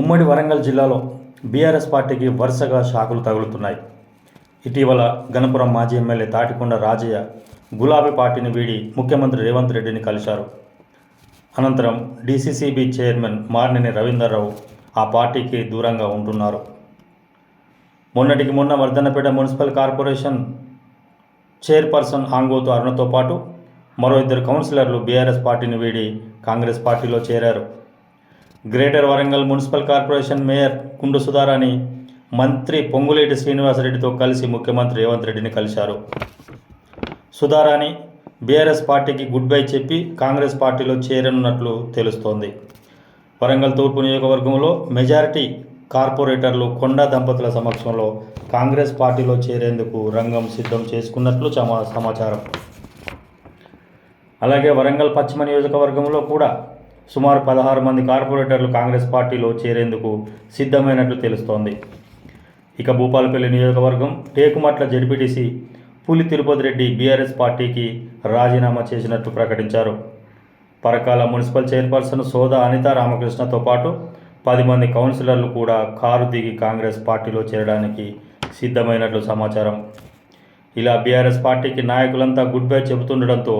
ఉమ్మడి వరంగల్ జిల్లాలో బీఆర్ఎస్ పార్టీకి వరుసగా షాకులు తగులుతున్నాయి. ఇటీవల గణపురం మాజీ ఎమ్మెల్యే తాటికొండ రాజయ్య గులాబీ పార్టీని వీడి ముఖ్యమంత్రి రేవంత్ రెడ్డిని కలిశారు. అనంతరం డీసీసీబీ చైర్మన్ మార్నిని రవీందర్రావు ఆ పార్టీకి దూరంగా ఉంటున్నారు. మొన్నటికి మొన్న Wardhannapet municipal corporation chairperson Angothu అరుణతో పాటు మరో ఇద్దరు కౌన్సిలర్లు బీఆర్ఎస్ పార్టీని వీడి కాంగ్రెస్ పార్టీలో చేరారు. Greater Warangal municipal corporation mayor కుండు Sudharani మంత్రి పొంగులేటి శ్రీనివాసరెడ్డితో కలిసి ముఖ్యమంత్రి రేవంత్ రెడ్డిని కలిశారు. సుధారాణి బీఆర్ఎస్ పార్టీకి గుడ్ బై చెప్పి కాంగ్రెస్ పార్టీలో చేరనున్నట్లు తెలుస్తోంది. వరంగల్ తూర్పు నియోజకవర్గంలో మెజారిటీ కార్పొరేటర్లు కొండా దంపతుల సమక్షంలో కాంగ్రెస్ పార్టీలో చేరేందుకు రంగం సిద్ధం చేసుకున్నట్లు సమా సమాచారం అలాగే వరంగల్ పశ్చిమ నియోజకవర్గంలో కూడా సుమారు పదహారు మంది కార్పొరేటర్లు కాంగ్రెస్ పార్టీలో చేరేందుకు సిద్ధమైనట్లు తెలుస్తోంది. ఇక భూపాలపల్లి నియోజకవర్గం టేకుమట్ల జడ్పీటీసీ పులి తిరుపతి రెడ్డి బీఆర్ఎస్ పార్టీకి రాజీనామా చేసినట్టు ప్రకటించారు. పరకాల మున్సిపల్ చైర్పర్సన్ సోదా అనిత రామకృష్ణతో పాటు పది మంది కౌన్సిలర్లు కూడా కారు దిగి కాంగ్రెస్ పార్టీలో చేరడానికి సిద్ధమైనట్లు సమాచారం. ఇలా బీఆర్ఎస్ పార్టీకి నాయకులంతా గుడ్ బై చెబుతుండడంతో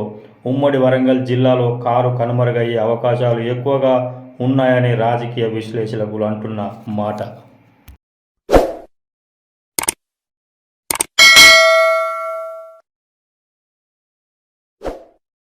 ఉమ్మడి వరంగల్ జిల్లాలో కారు కనుమరుగయ్యే అవకాశాలు ఎక్కువగా ఉన్నాయని రాజకీయ విశ్లేషకులు అంటున్న మాట.